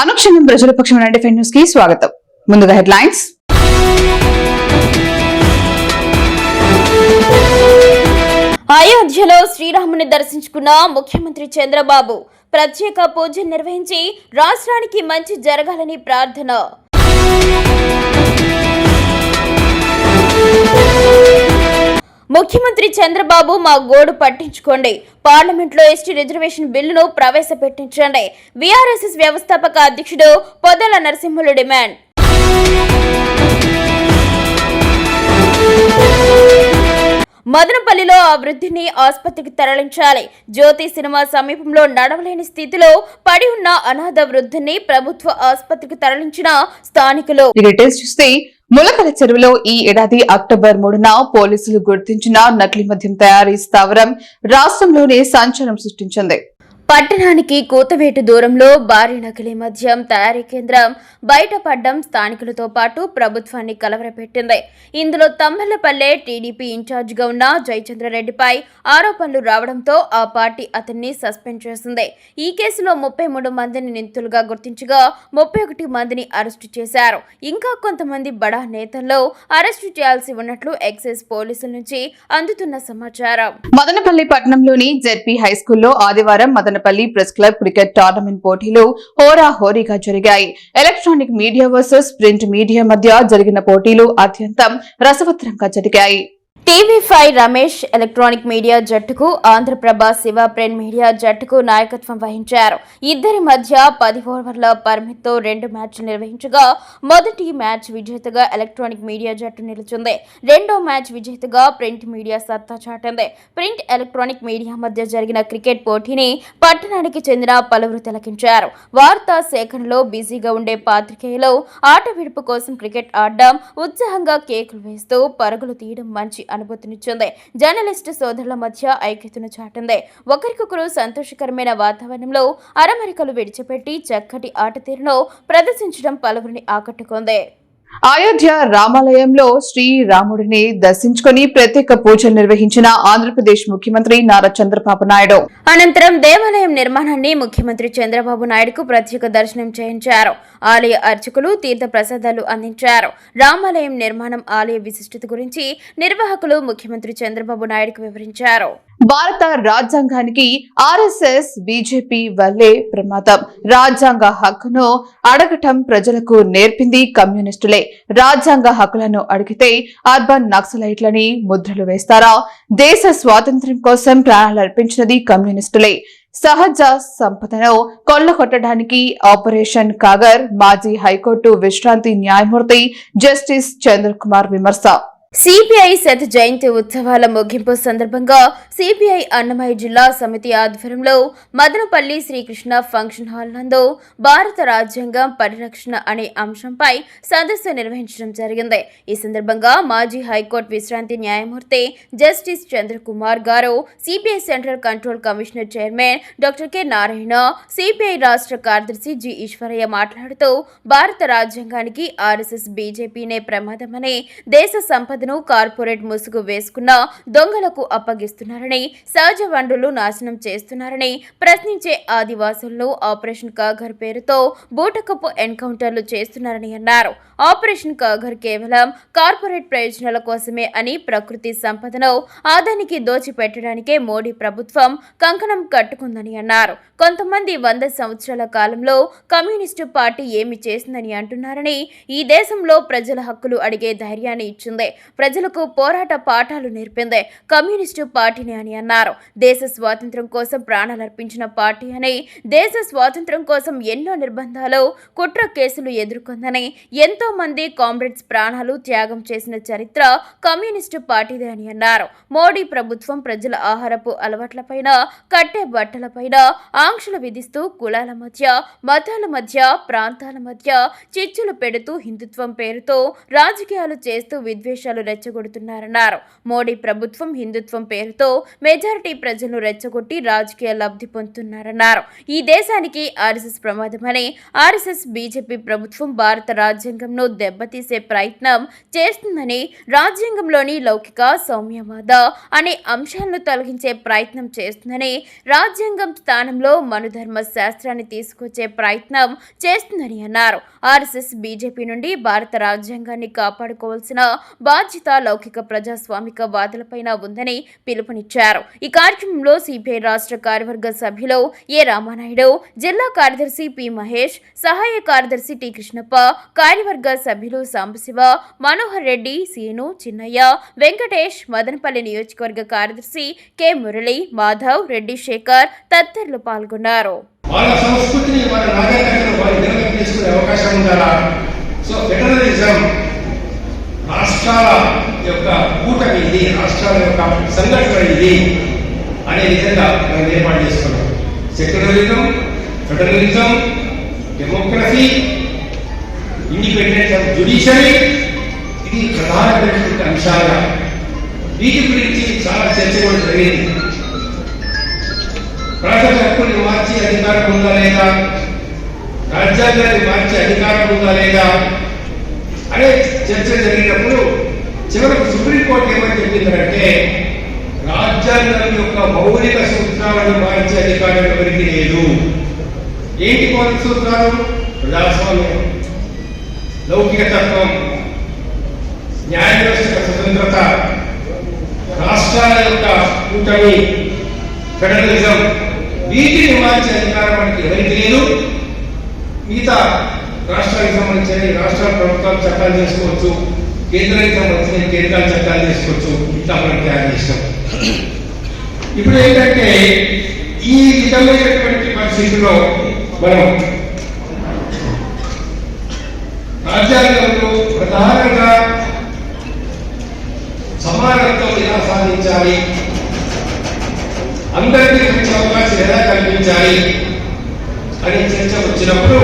అనుక్షణం ప్రజల పక్షమైన డిఫెండ్ న్యూస్కి స్వాగతం. ముందుగా హెడ్లైన్స్. అయోధ్యలో శ్రీరాముని దర్శించుకున్న ముఖ్యమంత్రి చంద్రబాబు ప్రత్యేక పూజ నిర్వహించి రాష్ట్రానికి మంచి జరగాలని ప్రార్థన. ముఖ్యమంత్రి చంద్రబాబు మా గోడు పట్టించుకోండి. పార్లమెంట్లో ఎస్టీ రిజర్వేషన్ బిల్లును ప్రవేశపెట్టించండి. విఆర్ఎస్ఎస్ వ్యవస్థాపక అధ్యక్షుడు పొదల నరసింహులు డిమాండ్. మదనపల్లిలో అభివృద్ధిని ఆసుపత్రికి తరలించాలి. జ్యోతి సినిమా సమీపంలో నడవలేని స్థితిలో పడి ఉన్న అనాథ వృద్ధిని ప్రభుత్వ ఆసుపత్రికి తరలించిన స్థానికులు. చూస్తే ములకల చెరువులో ఈ ఏడాది అక్టోబర్ మూడున పోలీసులు గుర్తించిన నకిలీ మద్యం తయారీ స్థావరం రాష్ట్రంలోనే సంచలనం సృష్టించింది. పట్టణానికి కూతవేటు దూరంలో భారీ నకిలీ మద్యం తయారీ కేంద్రం బయటపడ్డం స్థానికులతో పాటు ప్రభుత్వాన్ని కలవరపెట్టింది. ఇందులో తమ్మలపల్లె టీడీపీ ఇన్ఛార్జిగా ఉన్న జయచంద్రరెడ్డిపై ఆరోపణలు రావడంతో ఆ పార్టీ అతన్ని సస్పెండ్ చేసింది. ఈ కేసులో ముప్పై మూడు మందిని నిందితులుగా గుర్తించగా ముప్పై ఒకటి మందిని అరెస్టు చేశారు. ఇంకా కొంతమంది బడా నేతల్లో అరెస్టు చేయాల్సి ఉన్నట్లు ఎక్సైజ్ పోలీసుల నుంచి అందుతున్న సమాచారం. మదనపల్లి పట్టణంలోని జెడ్పీ హై స్కూల్లో ఆదివారం Madanapalle press club cricket tournament పోటీలు హోరా హోరీగా జరిగాయి. Electronic media versus print media మధ్య జరిగిన పోటీలు అత్యంతం రసవత్తరంగా జరిగాయి. TV five Ramesh electronic media జట్టుకు ఆంధ్రప్రభ శివ ప్రింట్ మీడియా జట్టుకు నాయకత్వం వహించారు. ఇద్దరి మధ్య పది ఓవర్ల పరిమితితో రెండు మ్యాచ్లు నిర్వహించగా మొదటి మ్యాచ్ విజేతగా ఎలక్ట్రానిక్ మీడియా జట్టు నిలిచింది. రెండో మ్యాచ్ విజేతగా ప్రింట్ మీడియా సత్తా చాటింది. ప్రింట్ ఎలక్ట్రానిక్ మీడియా మధ్య జరిగిన క్రికెట్ పోటీని పట్టణానికి చెందిన పలువురు తిలకించారు. వార్తా సేకరణలో బిజీగా ఉండే పాత్రికేయులు ఆట విడుపు కోసం క్రికెట్ ఆడడం ఉత్సాహంగా కేకులు వేస్తూ పరుగులు తీయడం మంచి అనుభూతినిచ్చింది. జర్నలిస్టు సోదరుల మధ్య ఐక్యతను చాటింది. ఒకరికొకరు సంతోషకరమైన వాతావరణంలో అరమరికలు విడిచిపెట్టి చక్కటి ఆట తీరును ప్రదర్శించడం పలువురిని ఆకట్టుకుంది. అయోధ్య రామాలయంలో శ్రీరాముడిని దర్శించుకుని ప్రత్యేక పూజలు నిర్వహించిన ఆంధ్రప్రదేశ్ ముఖ్యమంత్రి నారా చంద్రబాబు నాయుడు. అనంతరం దేవాలయం నిర్మాణాన్ని ముఖ్యమంత్రి చంద్రబాబు నాయుడుకు ప్రత్యేక దర్శనం చేయించారు. ఆలయ అర్చకులు తీర్థ ప్రసాదాలు అందించారు. రామాలయం నిర్మాణం ఆలయ విశిష్టత గురించి నిర్వాహకులు ముఖ్యమంత్రి చంద్రబాబు నాయుడుకు వివరించారు. భారత రాజ్యాంగానికి ఆర్ఎస్ఎస్ బీజేపీ వల్లే ప్రమాదం. రాజ్యాంగ హక్కును అడగటం ప్రజలకు నేర్పింది కమ్యూనిస్టులే. రాజ్యాంగ హక్కులను అడిగితే అర్బన్ నక్సలైట్లని ముద్రలు వేస్తారా? దేశ స్వాతంత్ర్యం కోసం ప్రాణాలర్పించినది కమ్యూనిస్టులే. సహజ సంపదను కొల్లగొట్టడానికి ఆపరేషన్ కాగర్ మాజీ హైకోర్టు విశ్రాంతి న్యాయమూర్తి జస్టిస్ చంద్రకుమార్ విమర్శ. సిపిఐ శత జయంతి ఉత్సవాల ముగింపు సందర్భంగా సిపిఐ అన్నమయ్య జిల్లా సమితి ఆధ్వర్యంలో మదనపల్లి శ్రీకృష్ణ ఫంక్షన్ హాల్ నందు భారత రాజ్యాంగం పరిరక్షణ అనే అంశంపై సదస్సు నిర్వహించడం జరిగింది. ఈ సందర్భంగా మాజీ హైకోర్టు విశ్రాంతి న్యాయమూర్తి justice Chandrakumar garu CPI central control commissioner chairman doctor K Narayana CPI రాష్ట్ర కార్యదర్శి జి ఈశ్వరయ్య మాట్లాడుతూ భారత రాజ్యాంగానికి ఆర్ఎస్ఎస్ బీజేపీనే ప్రమాదమని దేశ సంపద సంపదను కార్పొరేట్ ముసుగు వేసుకున్న దొంగలకు అప్పగిస్తున్నారని సహజ వనరులు నాశనం చేస్తున్నారని ప్రశ్నించే ఆదివాసులను ఆపరేషన్ కాగర్ పేరుతో బూటకపు ఎన్కౌంటర్లు చేస్తున్నారని అన్నారు. ఆపరేషన్ కాగర్ కేవలం కార్పొరేట్ ప్రయోజనాల కోసమే అని ప్రకృతి సంపదను ఆదానికి దోచిపెట్టడానికే మోడీ ప్రభుత్వం కంకణం కట్టుకుందని అన్నారు. కొంతమంది వంద సంవత్సరాల కాలంలో కమ్యూనిస్టు పార్టీ ఏమి చేసిందని అంటున్నారని ఈ దేశంలో ప్రజల హక్కులు అడిగే ధైర్యాన్ని ఇచ్చింది. ప్రజలకు పోరాట పాఠాలు నేర్పిందే కమ్యూనిస్టు పార్టీని అని అన్నారు. దేశ స్వాతంత్ర్యం కోసం ప్రాణాలర్పించిన పార్టీ అని దేశ స్వాతంత్ర్యం కోసం ఎన్నో నిర్బంధాలు కుట్ర కేసులు ఎదుర్కొందని ఎంతో మంది కామ్రేడ్స్ ప్రాణాలు త్యాగం చేసిన చరిత్ర కమ్యూనిస్టు పార్టీదే అని అన్నారు. మోడీ ప్రభుత్వం ప్రజల ఆహారపు అలవాట్లపైన కట్టే బట్టలపైన ఆంక్షలు విధిస్తూ కులాల మధ్య మతాల మధ్య ప్రాంతాల మధ్య చిచ్చులు పెడుతూ హిందుత్వం పేరుతో రాజకీయాలు చేస్తూ విద్వేషాలు రెచ్చగొడుతున్నారన్నారు. మోడీ ప్రభుత్వం హిందుత్వం పేరుతో మెజారిటీ ప్రజలను రెచ్చగొట్టి రాజకీయ లబ్ధి పొందుతున్నారన్నారు. ఈ దేశానికి ఆర్ఎస్ఎస్ ప్రమాదమని ఆర్ఎస్ఎస్ బీజేపీ ప్రభుత్వం భారత రాజ్యాంగంను దెబ్బతీసే ప్రయత్నం చేస్తుందని రాజ్యాంగంలోని లౌకిక సౌమ్యవాద అనే అంశాలను తొలగించే ప్రయత్నం చేస్తుందని రాజ్యాంగం స్థానంలో మనుధర్మ శాస్త్రాన్ని తీసుకొచ్చే ప్రయత్నం చేస్తుందని అన్నారు. ఆర్ఎస్ఎస్ బీజేపీ నుండి భారత రాజ్యాంగాన్ని కాపాడుకోవాల్సిన బాధ్యత లౌకిక ప్రజాస్వామిక వాదులపైన ఉందని పిలుపునిచ్చారు. ఈ కార్యక్రమంలో సిపిఐ రాష్ట్ర కార్యవర్గ సభ్యులు ఏ రామానాయుడు జిల్లా కార్యదర్శి పి మహేష్ సహాయ కార్యదర్శి టి కృష్ణప్ప కార్యవర్గ సభ్యులు సాంబశివ మనోహర్ రెడ్డి సీను చిన్నయ్య వెంకటేష్ మదనపల్లి నియోజకవర్గ కార్యదర్శి కె మురళి మాధవ్ రెడ్డి శేఖర్ తదితరులు పాల్గొన్నారు. వాళ్ళ సంస్కృతిని వాళ్ళ నాగరికతను వాళ్ళు అవకాశం ఉండాలా? సో ఫెడరలిజం రాష్ట్రాల యొక్క కూటమి ఇది రాష్ట్రాల యొక్క సంఘటన ఇది అనే విధంగా మనం ఏర్పాటు చేసుకున్నాం. Secularism federalism democracy independence of judiciary ఇది ప్రధానమైనటువంటి అంశాలుగా వీటి గురించి చాలా చర్చ కూడా జరిగింది. ప్రజల హక్కుని మార్చి అధికారం ఉందా లేదా? రాజ్యాంగాన్ని మార్చి అధికారం ఉందా లేదా? అనే చర్చ జరిగినప్పుడు చివరకు సుప్రీంకోర్టు ఏమని చెప్పిందంటే రాజ్యాంగం యొక్క మౌలిక సూత్రాలను మార్చే అధికారం ఎవరికి లేదు. ఏంటి మౌలిక సూత్రాలు? ప్రజాస్వామ్యం లౌకిక తత్వం న్యాయ వ్యవస్థ స్వతంత్రత రాష్ట్రాల యొక్క కూటమి ఫెడరలిజం వీటిని మార్చే అధికారం మనకి ఎవరికి లేదు. మిగతా రాష్ట్రానికి సంబంధించిన రాష్ట్ర ప్రభుత్వాలు చట్టాలు చేసుకోవచ్చు కేంద్రానికి సంబంధించిన కేంద్రాలు చట్టాలు చేసుకోవచ్చు ఇట్లా మనం తయారు చేసాం ఇప్పుడు ఏంటంటే ఈ విధమైనటువంటి పరిస్థితుల్లో మనం రాజ్యాంగంలో ప్రధానంగా సమానత్వం ఎలా సాధించాలి? అందరికీ మంచి అవకాశం ఎలా కల్పించాలి? అనే చర్చ వచ్చినప్పుడు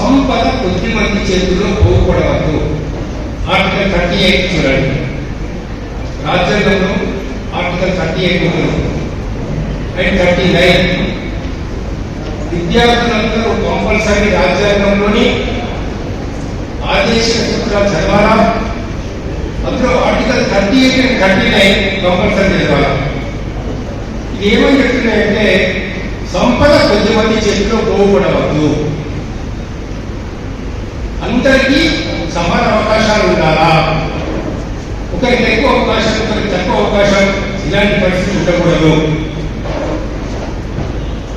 సంపద కొద్ది మంది చేతుల్లో పోకూడవద్దు ఆర్టికల్ థర్టీ ఎయిట్ చూడండి. రాజ్యాంగంలో ఆర్టికల్ థర్టీ ఎయిట్ ఉంటుంది అండ్ థర్టీ నైన్. విద్యార్థులందరూ కంపల్సరీ రాజ్యాంగంలోని ఆదేశ సూత్రాలు చదవాలా? అందులో article thirty eight and thirty nine compulsory చదవాలా? ఇది ఏమని చెప్తున్నాయంటే సంపద కొద్దిమంది చేతిలో పోకూడవద్దు ఇద్దరికి సమాన అవకాశాలు ఉండాలా? ఒకరికి ఎక్కువ అవకాశం ఒకరికి తక్కువ అవకాశం ఇలాంటి పరిస్థితి ఉండకూడదు.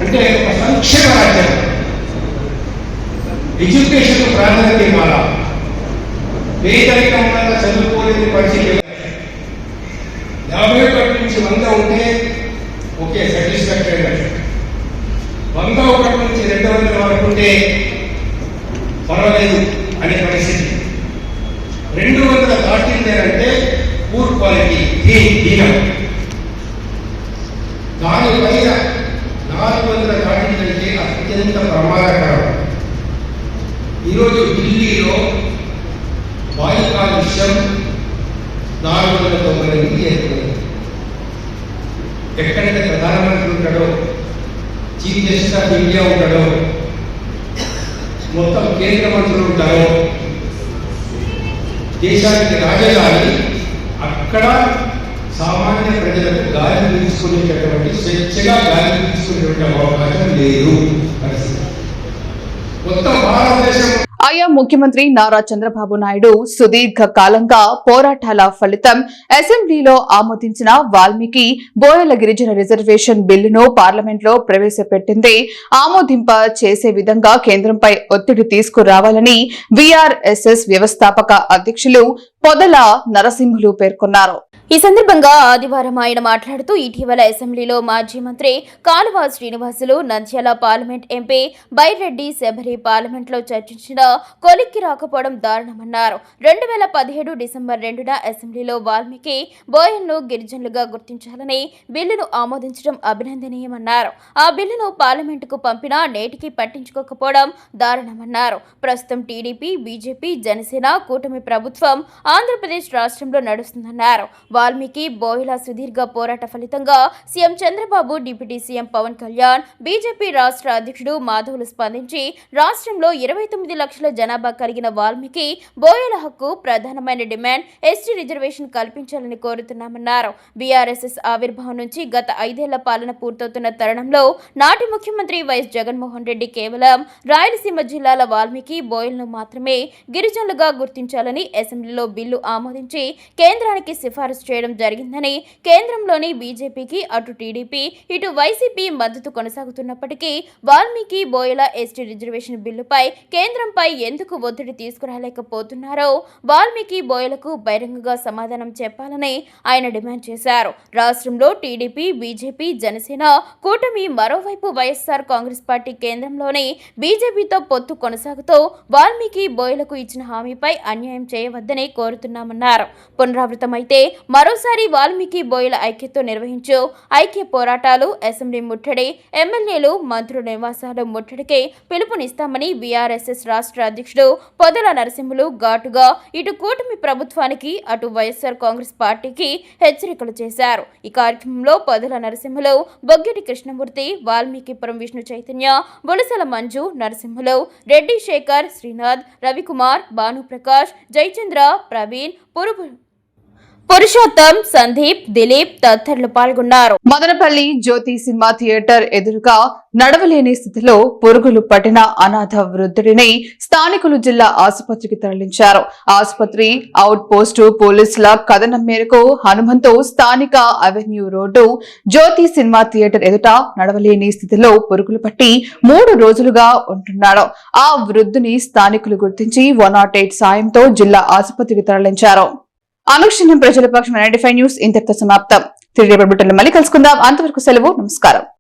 అంటే ఒక సంక్షేమ రాజ్యం. ఎడ్యుకేషన్ ప్రాధాన్యత ఇవ్వాలా? పేదరికం వల్ల చదువుకోలేని పరిస్థితి యాభై ఒకటి నుంచి వంద ఉంటే ఓకే సాటిస్ఫాక్టరీ వంద ఒకటి నుంచి రెండు వందల వరకు ఉంటే పర్వాలేదు. అనే పరిస్థితి రెండు వందల దాటిందేనంటే పూర్ క్వాలిటీ దీన్ దీనం దాని పైన నాలుగు వందల దాటిందంటే అత్యంత ప్రమాదకరం. ఈరోజు ఢిల్లీలో వాయు కాలుష్యం నాలుగు వందల తొంభై ఎనిమిది ఏర్పడింది. ఎక్కడైతే ప్రధానమంత్రి ఉంటాడో చీఫ్ జస్టిస్ ఆఫ్ ఇండియా ఉంటాడో మొత్తం కేంద్ర మంత్రులు ఉంటారో? దేశానికి రాజధాని అక్కడ సామాన్య ప్రజలకు గాలి తీసుకునేటటువంటి స్వేచ్ఛగా గాలి తీసుకునేటువంటి అవకాశం లేదు. పరిస్థితి. మొత్తం భారతదేశం ఆయా ముఖ్యమంత్రి నారా చంద్రబాబు నాయుడు సుదీర్ఘ కాలంగా పోరాటాల ఫలితం అసెంబ్లీలో ఆమోదించిన వాల్మీకి బోయల గిరిజన రిజర్వేషన్ బిల్లును పార్లమెంట్లో ప్రవేశపెట్టింది. ఆమోదింప చేసే విధంగా కేంద్రంపై ఒత్తిడి తీసుకురావాలని వీఆర్ఎస్ఎస్ వ్యవస్థాపక అధ్యక్షులు పొదల నరసింహులు పేర్కొన్నారు. ఈ సందర్భంగా ఆదివారం ఆయన మాట్లాడుతూ ఇటీవల అసెంబ్లీలో మాజీ మంత్రి కాలువ శ్రీనివాసులు నంద్యాల పార్లమెంట్ ఎంపీ బైరెడ్డి శబరి పార్లమెంట్లో చర్చించిన కొలిక్కి రాకపోవడం దారుణమన్నారు. రెండు వేల పదిహేడు డిసెంబర్ రెండున అసెంబ్లీలో వాల్మీకి బోయన్ను గిరిజనులుగా గుర్తించాలని బిల్లును ఆమోదించడం అభినందనీయమన్నారు. ఆ బిల్లును పార్లమెంటుకు పంపినా నేటికి పట్టించుకోకపోవడం దారుణమన్నారు. ప్రస్తుతం టీడీపీ బీజేపీ జనసేన కూటమి ప్రభుత్వం ఆంధ్రప్రదేశ్ రాష్ట్రంలో నడుస్తుందన్నారు. వాల్మీకి బోయిల సుదీర్ఘ పోరాట ఫలితంగా CM Chandrababu deputy CM Pawan Kalyan BJP రాష్ట్ర అధ్యక్షుడు మాధవులు స్పందించి రాష్ట్రంలో ఇరవై తొమ్మిది లక్షల జనాభా కలిగిన వాల్మీకి బోయల హక్కు ప్రధానమైన డిమాండ్ ఎస్టీ రిజర్వేషన్ కల్పించాలని కోరుతున్నామన్నారు. బీఆర్ఎస్ఎస్ ఆవిర్భావం నుంచి గత ఐదేళ్ళ పాలన పూర్తవుతున్న తరుణంలో నాటి ముఖ్యమంత్రి వైఎస్ జగన్మోహన్ రెడ్డి కేవలం రాయలసీమ జిల్లాల వాల్మీకి బోయల్ను మాత్రమే గిరిజనులుగా గుర్తించాలని అసెంబ్లీలో బిల్లు ఆమోదించి కేంద్రానికి సిఫారసు చేయడం జరిగిందని కేంద్రంలోని బీజేపీకి అటు టీడీపీ ఇటు వైసీపీ మద్దతు కొనసాగుతున్నప్పటికీ వాల్మీకి బోయల ఎస్టీ రిజర్వేషన్ బిల్లుపై కేంద్రంపై ఎందుకు ఒత్తిడి తీసుకురాలేకపోతున్నారో వాల్మీకి బోయలకు బహిరంగంగా సమాధానం చెప్పాలని ఆయన డిమాండ్ చేశారు. రాష్ట్రంలో టీడీపీ బీజేపీ జనసేన కూటమి మరోవైపు వైఎస్ఆర్ కాంగ్రెస్ పార్టీ కేంద్రంలోని బీజేపీతో పొత్తు కొనసాగుతూ వాల్మీకి బోయలకు ఇచ్చిన హామీపై అన్యాయం చేయవద్దని కోరుతున్నామన్నారు. పునరావృతమైతే మరోసారి వాల్మీకి బోయల ఐక్యతో నిర్వహించు ఐక్య పోరాటాలు అసెంబ్లీ ముట్టడి ఎమ్మెల్యేలు మంత్రుల నివాసాలు ముట్టడికే పిలుపునిస్తామని బీఆర్ఎస్ఎస్ రాష్ట్ర అధ్యక్షుడు పొదల నరసింహులు ఘాటుగా ఇటు కూటమి ప్రభుత్వానికి అటు వైఎస్ఆర్ కాంగ్రెస్ పార్టీకి హెచ్చరికలు చేశారు. ఈ కార్యక్రమంలో పొదల నరసింహులు బొగ్గిటి కృష్ణమూర్తి వాల్మీకిపురం విష్ణు చైతన్య బొలసల మంజు నరసింహులు రెడ్డి శేఖర్ శ్రీనాథ్ రవికుమార్ భానుప్రకాష్ జయచంద్ర ప్రవీణ్ పురుపు పురుషోత్తం సందీప్ దిలీప్ తదితరులు పాల్గొన్నారు. మదనపల్లి జ్యోతి సినిమా థియేటర్ ఎదురుగా నడవలేని స్థితిలో పురుగులు పట్టిన అనాథ వృద్ధుడిని స్థానికులు జిల్లా ఆసుపత్రికి తరలించారు. ఆసుపత్రి అవుట్ పోస్టు పోలీసుల కథనం మేరకు హనుమంతు స్థానిక avenue road Jyothi cinema theatre ఎదుట నడవలేని స్థితిలో పురుగులు పట్టి మూడు రోజులుగా ఉంటున్నాడు. ఆ వృద్ధుని స్థానికులు గుర్తించి వన్ నాట్ ఎయిట్ సాయంతో జిల్లా ఆసుపత్రికి తరలించారు. అనుక్షణం ప్రజల పక్షం నైన్టీ ఫైవ్ న్యూస్ ఇంతటితో సమాప్తం. తిరిగి రేపటి బుట్టెలో మళ్ళీ కలుసుకుందాం. అంతవరకు సెలవు నమస్కారం.